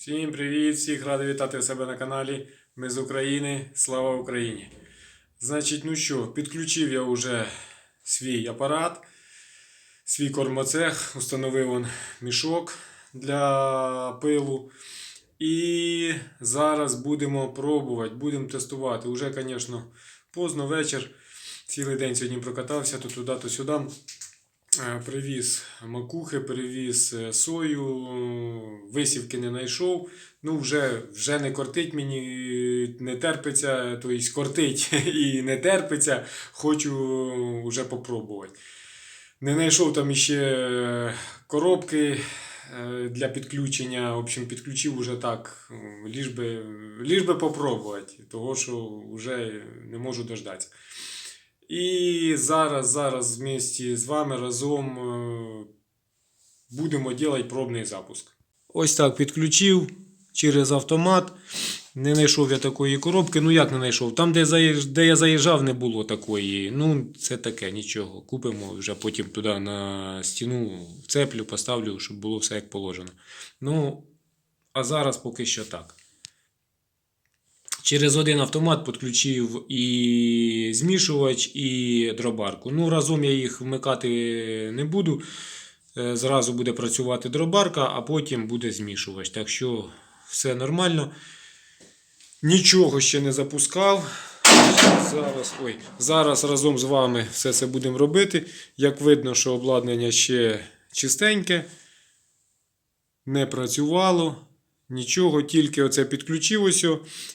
Всім привіт! Всіх радий вітати себе на каналі. Ми з України. Слава Україні! Значить, ну що, підключив я вже свій апарат, свій кормоцех, установив он мішок для пилу. І зараз будемо пробувати, будемо тестувати. Уже, звісно, поздно вечір. Цілий день сьогодні прокатався то туди, то сюди. Е, Привіз макухи, привіз е, сою, висівки не знайшов. Ну, вже, вже не кортить мені, не терпиться, тобто кортить і не терпиться, хочу вже попробувати. Не знайшов там іще коробки е, для підключення. В общем, підключив уже так, ліж би, ліж би попробувати, того що вже не можу дождатися. І зараз, зараз вместе з вами разом е, будемо робити пробний запуск. Ось так підключив через автомат. Не знайшов я такої коробки. Ну як не знайшов? Там, де, заїж- де я заїжджав, не було такої. Ну, це таке, нічого. Купимо вже потім туди на стіну вцеплю, поставлю, щоб було все як положено. Ну, а зараз поки що так. Через один автомат підключив і змішувач, і дробарку. Ну, разом я їх вмикати не буду. Е, Зразу буде працювати дробарка, а потім буде змішувач. Так що все нормально. Нічого ще не запускав. Зараз, ой, зараз разом з вами все це будемо робити. Як видно, що обладнання ще чистеньке, не працювало. Нічого, тільки оце підключив ось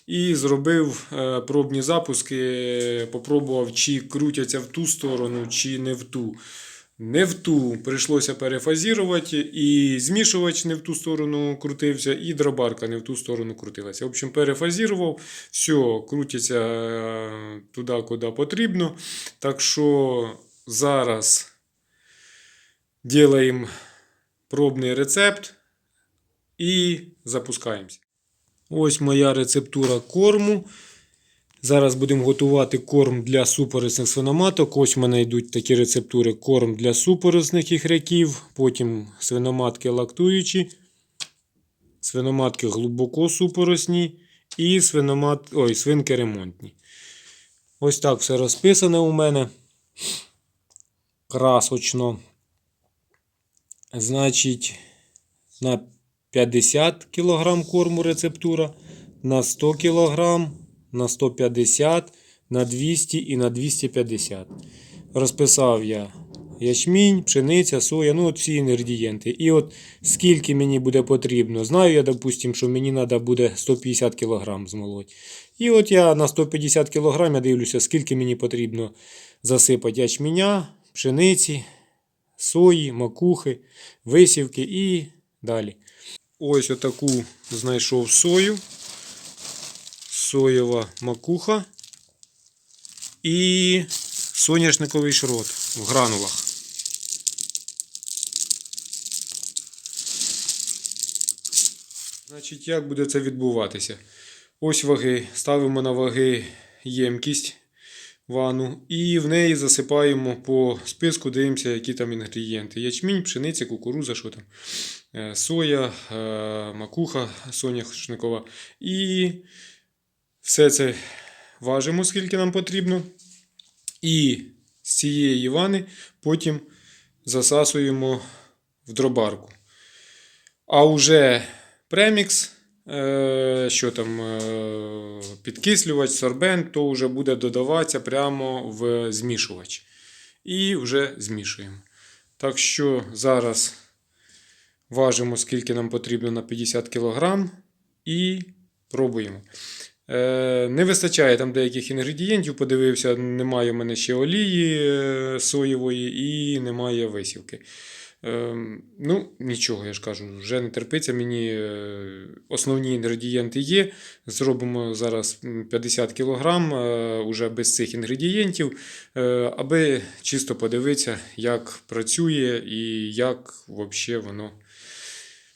і зробив е, пробні запуски. Попробував, чи крутяться в ту сторону, чи не в ту. Не в ту прийшлося перефазірувати, і змішувач не в ту сторону крутився, і дробарка не в ту сторону крутилася. В общем, перефазірував, все, крутиться е, туди, куди потрібно. Так що зараз робимо пробний рецепт і запускаємося. Ось моя рецептура корму. Зараз будемо готувати корм для супорисних свиноматок. Ось в мене йдуть такі рецептури: корм для супорисних ігряків, потім свиноматки лактуючі, свиноматки глибоко супоросні і свиномат... Ой, свинки ремонтні. Ось так все розписане у мене. Красочно. Значить, на 50 кг корму рецептура, на 100 кг, на 150, на 200 і на 250. Розписав я ячмінь, пшениця, соя, ну от всі інгредієнти. І от скільки мені буде потрібно. Знаю я, допустим, що мені треба буде 150 кг змолоть. І от я на 150 кг я дивлюся, скільки мені потрібно засипати ячменя, пшениці, сої, макухи, висівки і далі. Ось отаку знайшов сою. Соєва макуха і соняшниковий шрот в гранулах. Значить, як буде це відбуватися? Ось ваги. Ставимо на ваги ємкість ванну і в неї засипаємо по списку, дивимося, які там інгредієнти. Ячмінь, пшениця, кукуруза, що там. Е, Соя, е, макуха соняшникова. І все це важимо, скільки нам потрібно. І з цієї вани потім засасуємо в дробарку. А уже премікс, е, що там, підкислювач, сорбент, то вже буде додаватися прямо в змішувач. І вже змішуємо. Так що зараз важимо, скільки нам потрібно на 50 кг і пробуємо. Е, не вистачає там деяких інгредієнтів, подивився, немає в мене ще олії е, соєвої і немає висівки. Е, ну, нічого, я ж кажу, вже не терпиться. Мені е, основні інгредієнти є. Зробимо зараз 50 кг е, уже без цих інгредієнтів, аби чисто подивитися, як працює і як взагалі воно.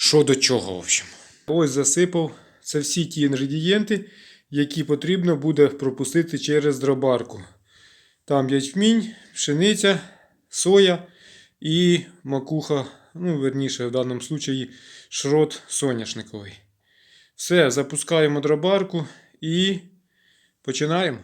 Що до чого, в общем. Ось засипав. Це всі ті інгредієнти, які потрібно буде пропустити через дробарку. Там ячмінь, пшениця, соя і макуха, ну, верніше, в даному случаї шрот соняшниковий. Все, запускаємо дробарку і починаємо.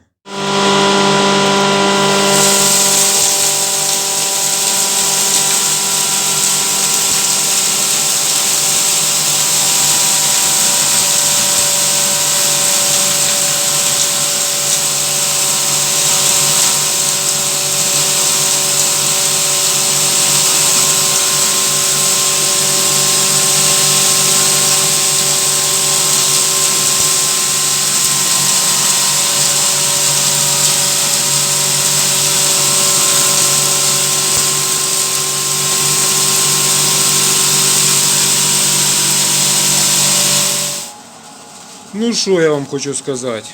Ну, що я вам хочу сказати?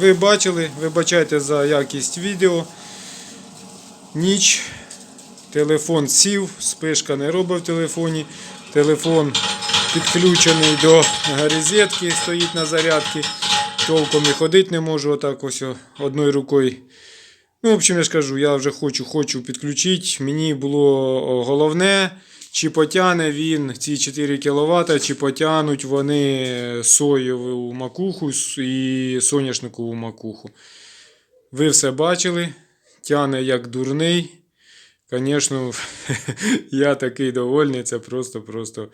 Ви бачили, вибачайте за якість відео. Ніч. Телефон сів, спишка не робить в телефоні. Телефон підключений до розетки, стоїть на зарядці. Толком і ходити не можу, отак ось одною рукою. Ну, в общем, я ж кажу, я вже хочу, хочу підключити. Мені було головне, чи потягне він ці 4 кВт, чи потягнуть вони соєву макуху і соняшникову макуху. Ви все бачили. Тяне як дурний. Звісно, я такий довольний, це просто-просто.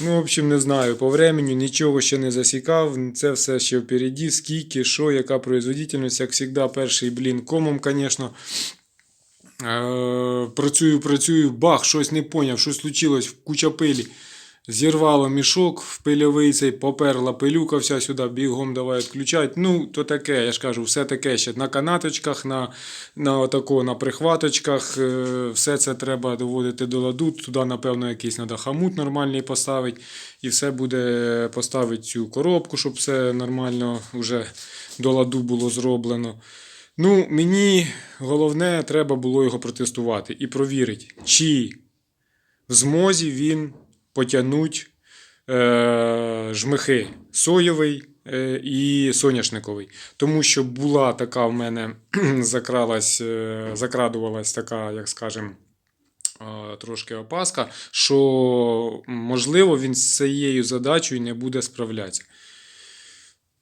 Ну, в общем, не знаю. По времени нічого ще не засікав. Це все ще впереді. Скільки, що, яка производительність, як завжди, перший блін комом, звісно. Е, працюю, працюю, бах, щось не поняв, щось случилось, куча пилі. Зірвало мішок в пильовий цей, поперла пилюка вся сюди, бігом давай відключати. Ну, то таке, я ж кажу, все таке ще на канаточках, на, на, отако, на прихваточках. е, Все це треба доводити до ладу. Туди, напевно, якийсь треба хамут нормальний поставити. І все буде поставити цю коробку, щоб все нормально вже до ладу було зроблено. Ну, мені головне, треба було його протестувати і провірити, чи в змозі він потягнуть е, жмихи соєвий е, і соняшниковий. Тому що була така в мене закралась, е, закрадувалась така, як скажемо, е, трошки опаска, що можливо він з цією задачею не буде справлятися.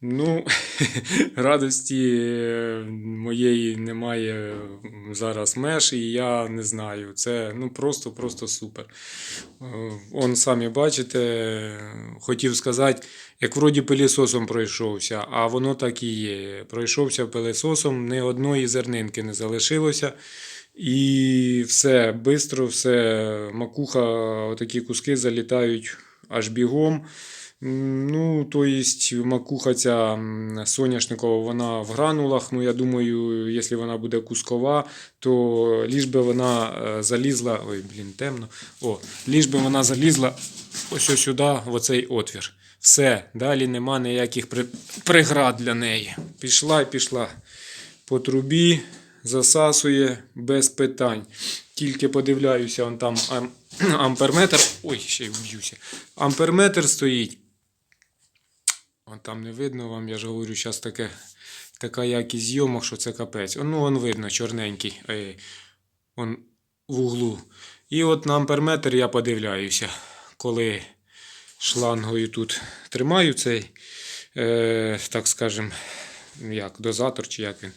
Ну, радості е, моєї немає зараз меж, і я не знаю. Це ну просто-просто супер. Е, Он самі бачите, хотів сказати, як вроді пилісосом пройшовся, а воно так і є. Пройшовся пилісосом, ні одної зернинки не залишилося. І все швидко, все, макуха, отакі куски залітають аж бігом. Ну, то есть макуха ця соняшникова, вона в гранулах. Ну, я думаю, якщо вона буде кускова, то ліж би вона е, залізла. Ой, блін, темно. О, ліж би вона залізла ось сюди, в оцей отвір. Все, далі нема ніяких преград для неї. Пішла і пішла по трубі, засасує без питань. Тільки подивляюся, он там ам- амперметр. Ой, ще й вб'юся. Амперметр стоїть. Вон там не видно вам, я ж говорю, зараз таке, така якість зйомок, що це капець. Ну, он видно, чорненький. Ей, он в углу. І от на амперметр я подивляюся, коли шлангою тут тримаю цей, е, так скажем, як, дозатор чи як він.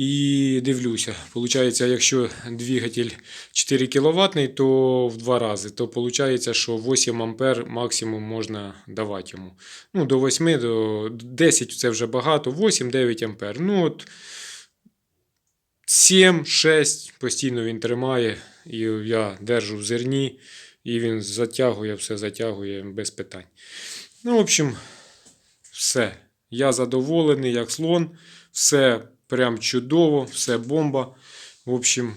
І дивлюся. Получається, якщо двигатель 4 кВт, то в два рази, то виходить, що 8 ампер максимум можна давати йому. Ну, до 8, до 10 це вже багато, 8-9 ампер. Ну, от 7-6 постійно він тримає, і я держу в зерні, і він затягує, все затягує без питань. Ну, в общем, все. Я задоволений, як слон. Все прям чудово, все бомба. В общем,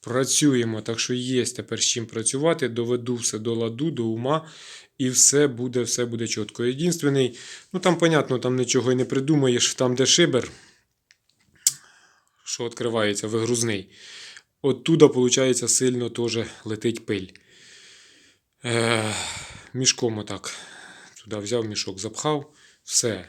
працюємо. Так що є тепер з чим працювати. Доведу все до ладу, до ума. І все буде, все буде чітко. Єдинственний, ну там, понятно, там нічого і не придумаєш, там, де шибер, що відкривається, вигрузний. Оттуда, виходить, сильно теж летить пиль. Е, мішком отак. Туди взяв мішок, запхав, все.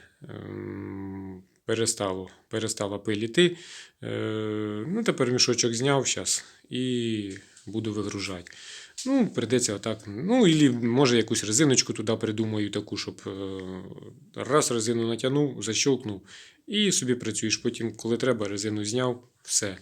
Перестало, перестала пиль іти. Е, ну, тепер мішочок зняв зараз і буду вигружати. Ну, прийдеться отак. Ну, і може якусь резиночку туди придумаю, таку, щоб е, раз резину натягнув, защелкнув і собі працюєш. Потім, коли треба, резину зняв, все.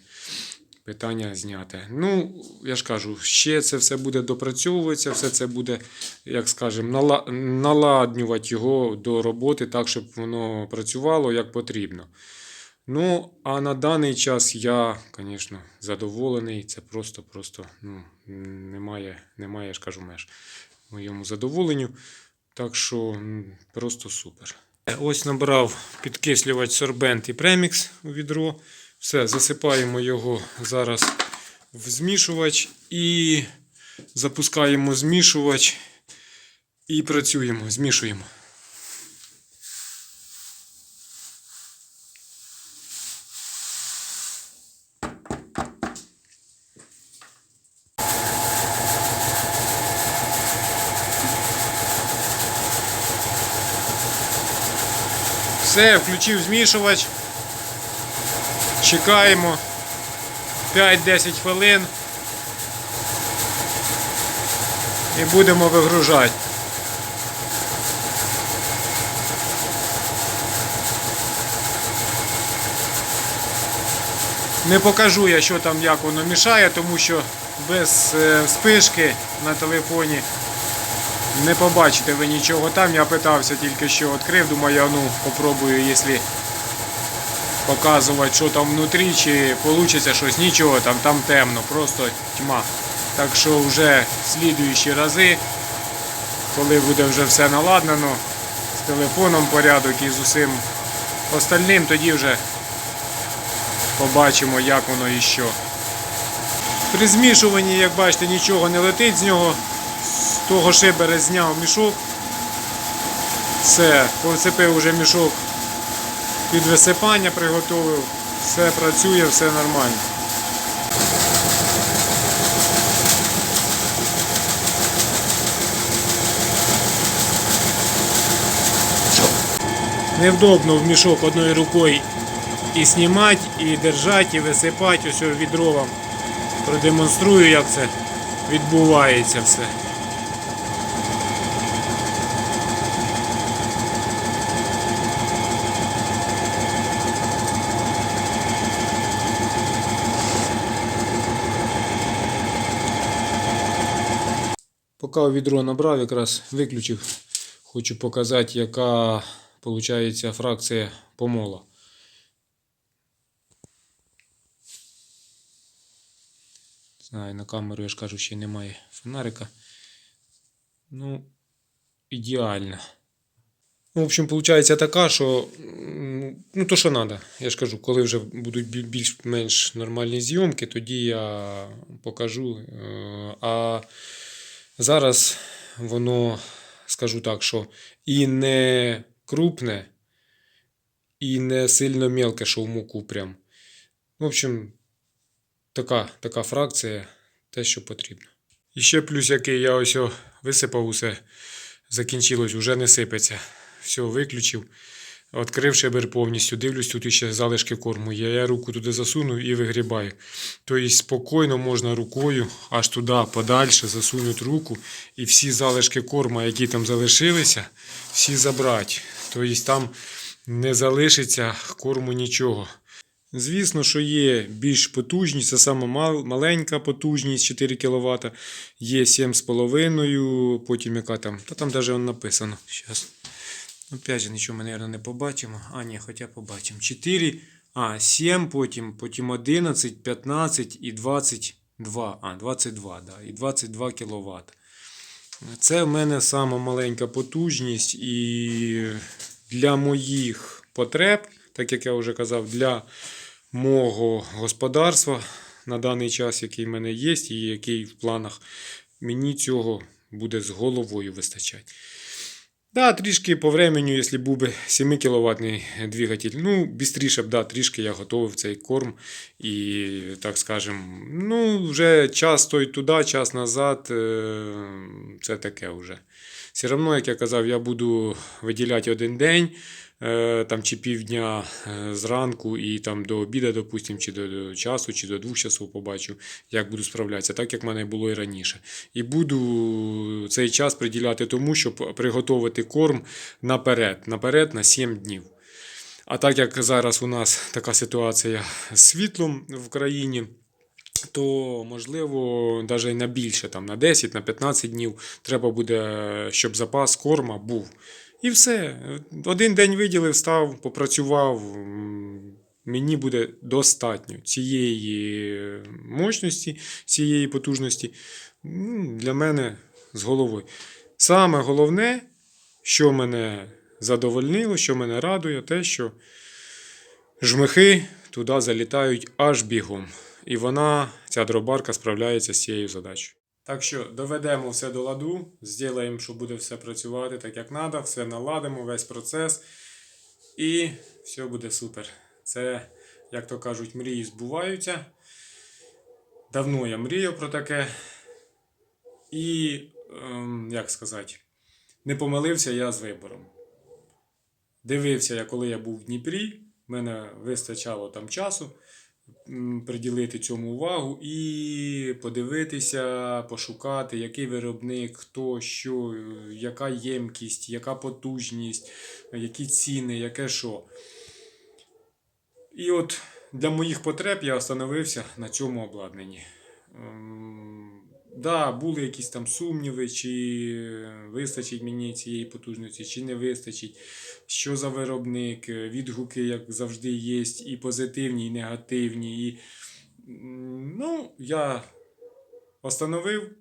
Питання зняте. Ну, я ж кажу, ще це все буде допрацьовуватися, все це буде, як скажемо, нала- наладнювати його до роботи так, щоб воно працювало як потрібно. Ну, а на даний час я, звісно, задоволений. Це просто-просто ну, немає, немає, я ж кажу, меж моєму задоволенню. Так що просто супер. Ось набрав підкислювач сорбент і премікс у відро. Все, засипаємо його зараз в змішувач і запускаємо змішувач і працюємо, змішуємо. Все, включив змішувач. Чекаємо 5-10 хвилин. І будемо вигружати. Не покажу я, що там як воно мішає, тому що без е, спишки на телефоні не побачите ви нічого там. Я питався тільки що відкрив, думаю, я ну попробую, якщо показувати, що там внутрі, чи вийде щось, нічого там, там темно, просто тьма. Так що вже слідуючі рази, коли буде вже все наладнено, з телефоном порядок і з усім остальним, тоді вже побачимо, як воно і що. При змішуванні, як бачите, нічого не летить з нього. З того шибера зняв мішок. Все, поцепив уже мішок під висипання, приготував. Все працює, все нормально. Невдобно в мішок одною рукою і знімати, і держати, і висипати. Ось відро вам продемонструю, як це відбувається все. Поки відро набрав, якраз виключив, хочу показати, яка виходить фракція помола. Знаю, на камеру я ж кажу, ще немає фонарика. Ну, ідеально. Ну, в общем, виходить така, що ну, то, що треба. Я ж кажу, коли вже будуть більш-менш нормальні зйомки, тоді я покажу. Е, А зараз воно, скажу так, що і не крупне, і не сильно мелке, що в муку прям. В общем, така, така фракція, те, що потрібно. І ще плюс, який я ось висипав усе, закінчилось, вже не сипеться. Все, виключив. Відкрив шибер повністю, дивлюсь, тут ще залишки корму є. Я руку туди засунув і вигрібаю. Тобто спокійно можна рукою аж туди подальше засунути руку і всі залишки корму, які там залишилися, всі забрати. Тобто там не залишиться корму нічого. Звісно, що є більш потужність, це саме маленька потужність 4 кВт, є 7,5, потім яка там, та там навіть написано. Зараз. Опять же, нічого ми, мабуть, не побачимо. А, ні, хоча побачимо. 4, а, 7, потім, потім 11, 15 і 22. А, 22, да, і 22 кВт. Це в мене сама маленька потужність і для моїх потреб, так як я вже казав, для мого господарства на даний час, який в мене є, і який в планах, мені цього буде з головою вистачати. Да, трішки по времени, якщо був би 7 кВт двигатель, ну, бістріше б, да, трішки я готовив цей корм. І, так скажем, ну, вже час той туди, час назад, е, це таке вже. Все одно, як я казав, я буду виділяти один день там, чи півдня е, зранку і там до обіду, допустим, чи до, до часу, чи до двох часов побачу, як буду справлятися, так як в мене було і раніше. І буду цей час приділяти тому, щоб приготувати корм наперед, наперед на 7 днів. А так як зараз у нас така ситуація з світлом в країні, то можливо навіть на більше, там, на 10, на 15 днів треба буде, щоб запас корма був. І все. Один день виділив, став, попрацював. Мені буде достатньо цієї мощності, цієї потужності для мене з головою. Саме головне, що мене задовольнило, що мене радує, те, що жмихи туди залітають аж бігом. І вона, ця дробарка, справляється з цією задачею. Так що доведемо все до ладу, зробимо, що буде все працювати так, як треба, все наладимо, весь процес. І все буде супер. Це, як то кажуть, мрії збуваються. Давно я мріяв про таке. І, ем, як сказати, не помилився я з вибором. Дивився я, коли я був в Дніпрі, в мене вистачало там часу приділити цьому увагу і подивитися, пошукати, який виробник, хто, що, яка ємкість, яка потужність, які ціни, яке що. І от для моїх потреб я остановився на цьому обладнанні. Да, були якісь там сумніви, чи вистачить мені цієї потужності, чи не вистачить. Що за виробник, е, відгуки, як завжди, є, і позитивні, і негативні. І, ну, я остановив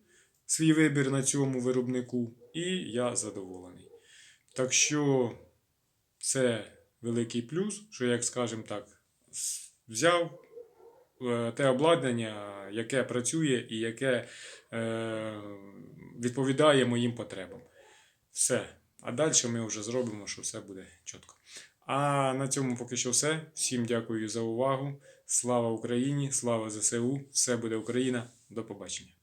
свій вибір на цьому виробнику, і я задоволений. Так що це великий плюс, що, як скажемо так, взяв те обладнання, яке працює і яке е, відповідає моїм потребам. Все. А далі ми вже зробимо, що все буде чітко. А на цьому поки що все. Всім дякую за увагу. Слава Україні! Слава ЗСУ! Все буде Україна! До побачення!